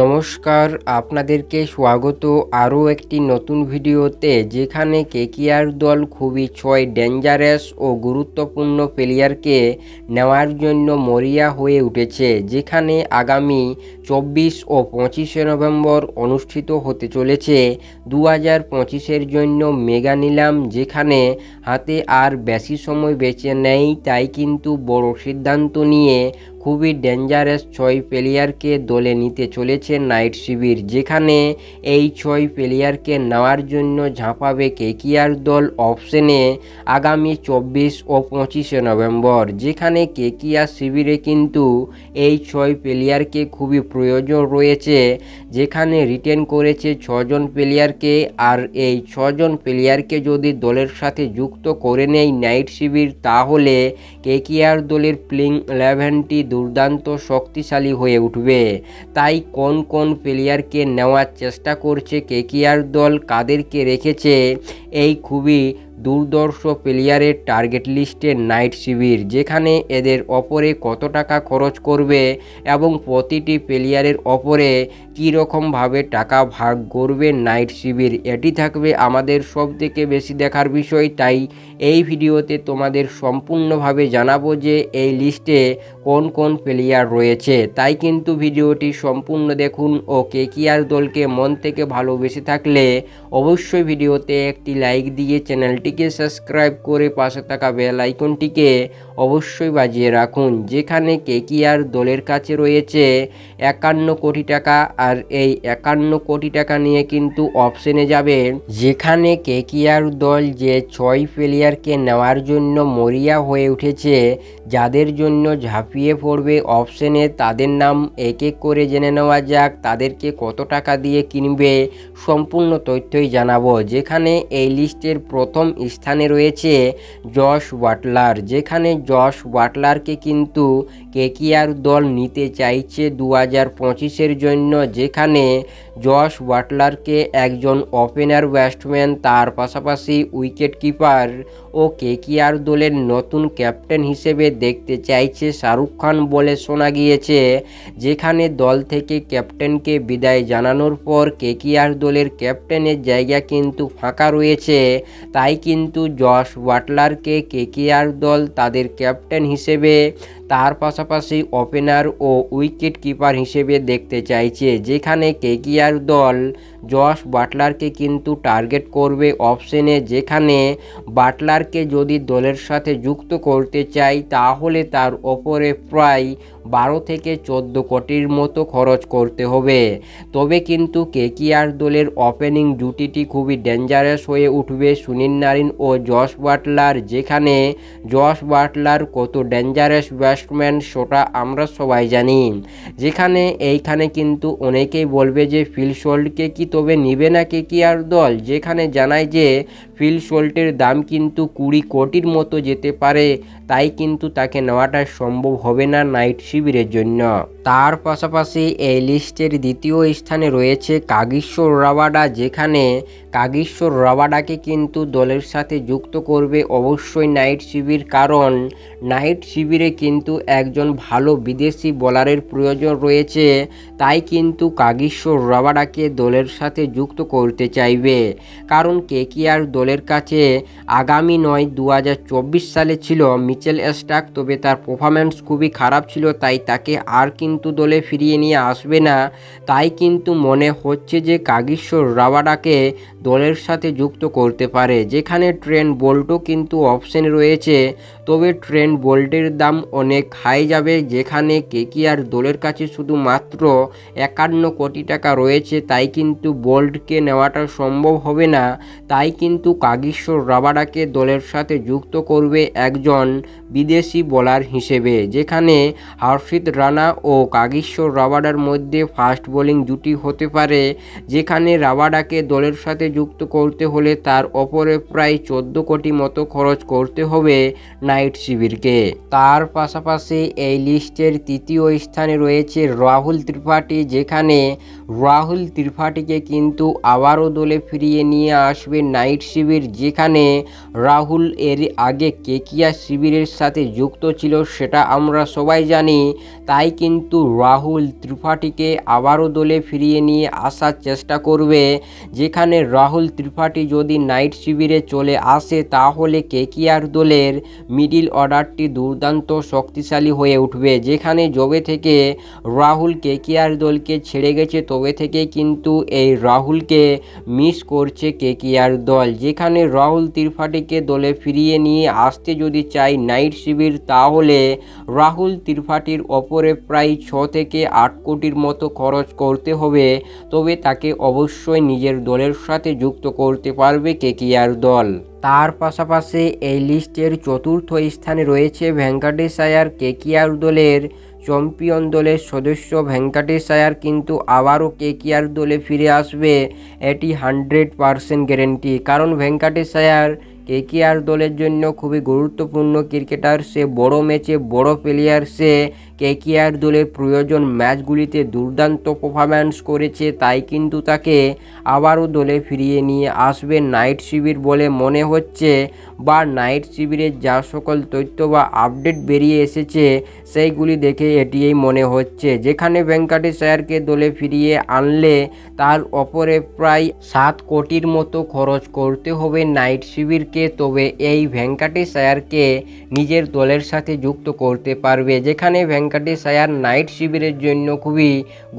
No নমস্কার, আপনাদেরকে স্বাগত আরও একটি নতুন ভিডিওতে যেখানে কেকিআর দল খুবই ছয় ডেঞ্জারাস ও গুরুত্বপূর্ণ প্লেয়ারকে নেওয়ার জন্য মরিয়া হয়ে উঠেছে, যেখানে আগামী চব্বিশ ও পঁচিশে নভেম্বর অনুষ্ঠিত হতে চলেছে দু হাজার পঁচিশের জন্য মেগা নিলাম, যেখানে হাতে আর বেশি সময় বেঁচে নেই, তাই কিন্তু বড় সিদ্ধান্ত নিয়ে খুবই ডেঞ্জারাস ছয় প্লেয়ারকে দলে নিতে চলেছে নাইট শিবির, যেখানে এই ছয় প্লেয়ারকে নেওয়ার জন্য ঝাঁপাবে কেকিআর দল অপশনে আগামী চব্বিশ ও পঁচিশে নভেম্বর, যেখানে কেকিআর শিবিরে কিন্তু এই ছয় প্লেয়ারকে খুবই প্রয়োজন রয়েছে, যেখানে রিটেন করেছে ছজন প্লেয়ারকে আর এই ছজন প্লেয়ারকে যদি দলের সাথে যুক্ত করে নেয় নাইট শিবির, তাহলে কেকিআর দলের প্লেইং ইলেভেনটি দুর্দান্ত শক্তিশালী হয়ে উঠবে। তাই কোন কোন প্লেয়ারকে নেওয়ার চেষ্টা করছে কেকিআর দল, কাদেরকে রেখেছে এই খুবই দুর্দর্শ প্লেয়ারের টার্গেট লিস্টে নাইট শিবির যেখানে এদের অপরে কত টাকা খরচ করবে এবং প্রতিটি প্লেয়ারের অপরে কীরকমভাবে টাকা ভাগ করবে নাইট শিবির এটি থাকবে আমাদের সব থেকে বেশি দেখার বিষয়, তাই এই ভিডিওতে তোমাদের সম্পূর্ণভাবে জানাব যে এই লিস্টে কোন কোন প্লেয়ার রয়েছে। তাই কিন্তু ভিডিওটি সম্পূর্ণ দেখুন ও কেকিআর দলকে মন থেকে ভালোবেসে থাকলে অবশ্যই ভিডিওতে একটি লাইক দিয়ে চ্যানেলটিকে সাবস্ক্রাইব করে পাশে থাকা বেল আইকনটিকে অবশ্যই বাজিয়ে রাখুন, যেখানে কেকিআর দলের কাছে রয়েছে একান্ন কোটি টাকা আর এই একান্ন কোটি টাকা নিয়ে কিন্তু অপশনে যাবে যেখানে কেকিআর দল যে ছয় প্লেয়ারকে নেওয়ার জন্য মরিয়া হয়ে উঠেছে, যাদের জন্য ঝাঁপিয়ে পড়বে অপশনে তাদের নাম এক এক করে জেনে নেওয়া যাক, তাদেরকে কত টাকা দিয়ে কিনবে, সম্পূর্ণ তথ্যই জানাব, যেখানে এই লিস্টের প্রথম স্থানে রয়েছে জশ ওয়াটলার যেখানে জশ ওয়াটলারকে কিন্তু কেকিআর দল নিতে চাইছে দু হাজার পঁচিশের জন্য, যেখানে জশ ওয়াটলারকে একজন ওপেনার ব্যাটসম্যান, তার পাশাপাশি উইকেট কিপার ও কেকিআর দলের নতুন ক্যাপ্টেন হিসেবে দেখতে চাইছে শাহরুখ খান বলে শোনা গিয়েছে, যেখানে দল থেকে ক্যাপ্টেনকে বিদায় জানানোর পর কেকিআর দলের ক্যাপ্টেনের জায়গা কিন্তু ফাঁকা রয়েছে। তাই কিন্তু জশ ওয়াটলারকে কেকিআর দল তাদের ক্যাপ্টেন হিসেবে তার পাশাপাশি ওপেনার ও উইকেট কিপার হিসেবে দেখতে চাইছে, যেখানে কেকিয়ার দল জশ বাটলারকে কিন্তু টার্গেট করবে অপশনে যেখানে বাটলারকে যদি দলের সাথে যুক্ত করতে চাই তাহলে তার ওপরে প্রায় বারো থেকে চোদ্দ কোটির মতো খরচ করতে হবে। তবে কিন্তু কেকিআর দলের ওপেনিং জুটিটি খুবই ডেঞ্জারাস হয়ে উঠবে সুনীল নারিন ও জশ বাটলার, যেখানে জশ বাটলার কত ডেঞ্জারাস ব্যাটসম্যান সেটা আমরা সবাই জানি। যেখানে এইখানে কিন্তু অনেকেই বলবে যে ফিল শোল্ডকে কি তবে নিবে না কেকিআর দল? যেখানে জানায় যে ফিল শোল্টের দাম কিন্তু কুড়ি কোটির মতো যেতে পারে, তাই কিন্তু তাকে নেওয়াটা সম্ভব হবে না নাইট শিবিরের জন্য। তার পাশাপাশি এই লিস্টের দ্বিতীয় স্থানে রয়েছে কাগিশ্বর রাবাডা যেখানে কাগিশ্বর রাবাডাকে কিন্তু দলের সাথে যুক্ত করবে অবশ্যই নাইট শিবির, কারণ নাইট শিবিরে কিন্তু একজন ভালো বিদেশি বোলারের প্রয়োজন রয়েছে। তাই কিন্তু কাগিশ্বর রাবাডাকে দলের সাথে যুক্ত করতে চাইবে। কারণ কেকিআর দলের কাছে আগামী নয় দু সালে ছিল মিচেল স্টাক তবে তার পারফরম্যান্স খুবই খারাপ ছিল, তাই তাকে আর কিন্তু দলে ফিরিয়ে নিয়ে আসবে না। তাই কিন্তু মনে হচ্ছে যে কাগিশ্বর রাবাডাকে দলের সাথে যুক্ত করতে পারে। যেখানে ট্রেন বোল্টও কিন্তু অপশন রয়েছে। তবে ট্রেন বোল্টের দাম অনেক হাই যাবে, যেখানে কেকিআর দলের কাছে শুধুমাত্র একান্ন কোটি টাকা রয়েছে, তাই কিন্তু বোল্টকে নেওয়াটা সম্ভব হবে না। তাই কিন্তু কাগিশ্বর রাবাডাকে দলের সাথে যুক্ত করবে একজন বিদেশি বোলার হিসেবে, যেখানে হর্ষিত রানা ও কাগিশ্বর রাবাডার মধ্যে ফাস্ট বোলিং জুটি হতে পারে, যেখানে রাবাডাকে দলের সাথে যুক্ত করতে হলে তার ওপরে প্রায় চোদ্দ কোটি মতো খরচ করতে হবে। নাইট শিবিরকে। তার পাশাপাশি এই লিস্টের তৃতীয় স্থানে রয়েছে রাহুল ত্রিপাঠী, যেখানে রাহুল ত্রিপাঠীকে কিন্তু আবারও দলে ফিরিয়ে নিয়ে আসবে নাইট শিবির, যেখানে রাহুল এর আগে কেকিয়া শিবিরের সাথে যুক্ত ছিল, সেটা আমরা সবাই জানি। তাই কিন্তু রাহুল ত্রিপাঠীকে আবারও দলে ফিরিয়ে নিয়ে আসার চেষ্টা করবে, যেখানে রাহুল ত্রিপাঠী যদি নাইট শিবিরে চলে আসে, তাহলে কেকিয়ার দলের মিডিল অর্ডারটি দুর্দান্ত শক্তিশালী হয়ে উঠবে, যেখানে জবে থেকে রাহুল কেকিয়ার দলকে ছেড়ে গেছে, তবে থেকে কিন্তু এই রাহুলকে মিস করছে কেকিয়ার দল, যেখানে রাহুল ত্রিপাঠীকে দলে ফিরিয়ে নিয়ে আসতে যদি চাই নাইট শিবির, তাহলে রাহুল ত্রিপাঠীর ওপরে প্রায় ছ থেকে আট কোটির মতো খরচ করতে হবে, তবে তাকে অবশ্যই নিজের দলের সাথে যুক্ত করতে পারবে কেকিয়ার দল। তার পাশাপাশি এই লিস্টের চতুর্থ স্থানে রয়েছে ভেঙ্কাটেশ আয়ার কেকিয়ার দলের চ্যাম্পিয়ন দলের সদস্য। ভেঙ্কাটেশ আয়ার কিন্তু আবারও কেকিয়ার দলে ফিরে আসবে। এটি হান্ড্রেড পারসেন্ট গ্যারেন্টি। কারণ ভেঙ্কাটেশ আয়ার কেকিআর দলের জন্য খুবই গুরুত্বপূর্ণ ক্রিকেটার। সে বড় ম্যাচে বড় প্লেয়ার সে কেকিআর দলের প্রয়োজন ম্যাচগুলিতে দুর্দান্ত পারফরম্যান্স করেছে, তাই কিন্তু তাকে আবারও দলে ফিরিয়ে নিয়ে আসবে নাইট শিবির বলে মনে হচ্ছে। বা নাইট শিবিরের যা সকল তথ্য বা আপডেট বেরিয়ে এসেছে, সেইগুলি দেখে এটিই মনে হচ্ছে। যেখানে ভেঙ্কাটেশ আয়ারকে দলে ফিরিয়ে আনলে তার ওপরে প্রায় সাত কোটির মতো খরচ করতে হবে নাইট শিবিরকে, তবে এই ভেঙ্কাটেশ আয়ারকে নিজের দলের সাথে যুক্ত করতে পারবে। যেখানে ভেঙ্কাটেশ আয়ার নাইট শিবিরের জন্য খুবই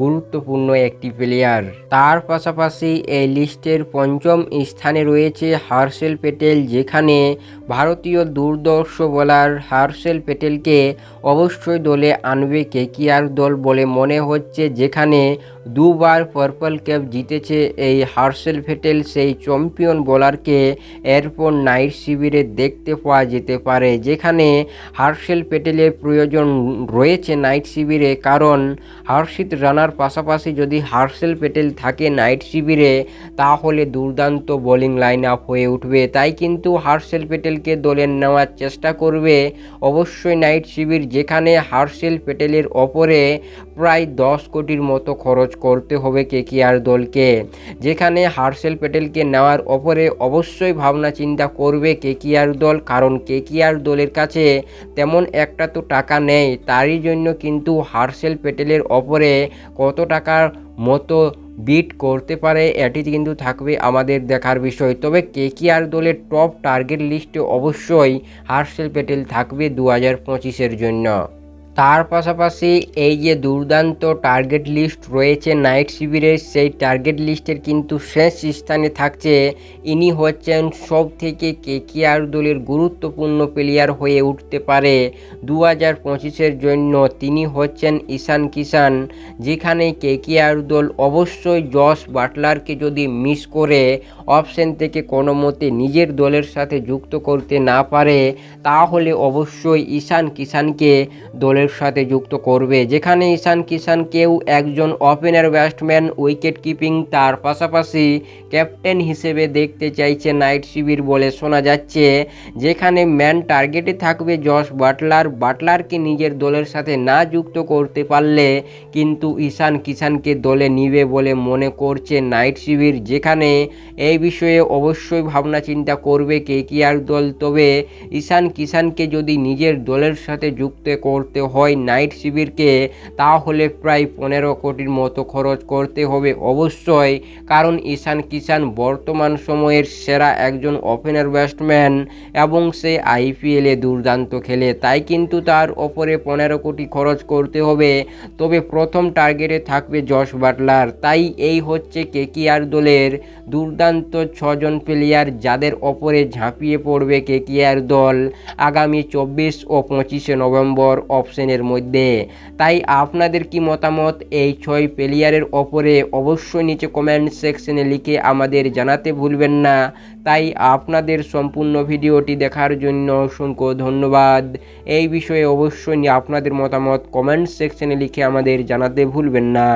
গুরুত্বপূর্ণ একটি প্লেয়ার তার পাশাপাশি এই লিস্টের পঞ্চম স্থানে রয়েছে হার্সেল পেটেল, যেখানে ভারতীয় দুর্দর্শ বলার হার্সেল পেটেলকে অবশ্যই দলে আনবে কেকিআর দল বলে মনে হচ্ছে, যেখানে দুবার পার্পল ক্যাপ জিতেছে এই হার্সেল পেটেল, সেই চ্যাম্পিয়ন বোলারকে এরপর নাইট শিবিরে দেখতে পাওয়া যেতে পারে, যেখানে হার্সেল পেটেলের প্রয়োজন রয়েছে নাইট শিবিরে কারণ হর্ষিত রানার পাশাপাশি যদি হার্সেল পেটেল থাকে নাইট শিবিরে তাহলে দুর্দান্ত বোলিং লাইন আপ হয়ে উঠবে। তাই কিন্তু হার্সেল পেটেলকে দলে নেওয়ার চেষ্টা করবে। অবশ্যই নাইট শিবির যেখানে হার্সেল পেটেলের ওপরে প্রায় দশ কোটির মতো খরচ করতে হবে কেকিআর দলকে। যেখানে হার্সেল পেটেলকে নেওয়ার ওপরে অবশ্যই ভাবনা চিন্তা করবে কেকিআর দল, কারণ কেকিআর দলের কাছে তেমন একটা তো টাকা নেই, তারই জন্য কিন্তু হার্সেল পেটেলের ওপরে কত টাকার মতো বিট করতে পারে, এটি কিন্তু থাকবে আমাদের দেখার বিষয়। তবে কে আর দলের টপ টার্গেট লিস্টে অবশ্যই হার্সেল পেটেল থাকবে দু হাজার পঁচিশের জন্য। তার পাশাপাশি এই যে দুর্দান্ত টার্গেট লিস্ট রয়েছে নাইট শিবিরের সেই টার্গেট লিস্টের কিন্তু শেষ স্থানে থাকছে ইনি হচ্ছেন সব থেকে কেকিআর দলের গুরুত্বপূর্ণ প্লেয়ার হয়ে উঠতে পারে। দু হাজার পঁচিশের জন্য তিনি হচ্ছেন ঈশান কিষান যেখানে কেকিআর দল অবশ্যই জস বাটলারকে যদি মিস করে অপশন থেকে কোনো মতে নিজের দলের সাথে যুক্ত করতে না পারে, তাহলে অবশ্যই ঈশান কিষানকে দলের সাথে যুক্ত করবে। যেখানে ঈশান কিষানকেও একজন ওপেনার, ব্যাটসম্যান উইকেট কিপিং তার পাশাপাশি ক্যাপ্টেন হিসেবে দেখতে চাইছে নাইট শিবির বলে শোনা যাচ্ছে। যেখানে ম্যান টার্গেটে থাকবে জস বাটলার। বাটলারকে নিজের দলের সাথে না যুক্ত করতে পারলে কিন্তু ঈশান কিষানকে দলে নিবে বলে মনে করছে নাইট শিবির। যেখানে এই বিষয়ে অবশ্যই ভাবনা চিন্তা করবে কে কি আর দল। তবে ঈশান কিষানকে যদি নিজের দলের সাথে যুক্ত করতে হয় নাইট শিবিরকে, তাহলে প্রায় পনেরো কোটির মতো খরচ করতে হবে অবশ্যই। কারণ ঈশান কিষান বর্তমান সময়ের সেরা একজন ওপেনার ব্যাটসম্যান এবং সে আইপিএলে দুর্দান্ত খেলে, তাই কিন্তু তার ওপরে পনেরো কোটি খরচ করতে হবে। তবে প্রথম টার্গেটে থাকবে জশ বাটলার। তাই এই হচ্ছে কেকিআর দলের দুর্দান্ত ছজন প্লেয়ার যাদের ওপরে ঝাঁপিয়ে পড়বে কেকিআর দল। আগামী চব্বিশ ও পঁচিশে নভেম্বর অপশনের মধ্যে। তাই আপনাদের কি মতামত? এই ছয় প্লেয়ারের ওপরে অবশ্যই নিচে কমেন্ট সেকশনে লিখে আমাদের জানাতে ভুলবেন না। তাই আপনাদের সম্পূর্ণ ভিডিওটি দেখার জন্য অসংখ্য ধন্যবাদ। এই বিষয়ে অবশ্যই আপনাদের মতামত কমেন্ট সেকশনে লিখে আমাদের জানাতে ভুলবেন না।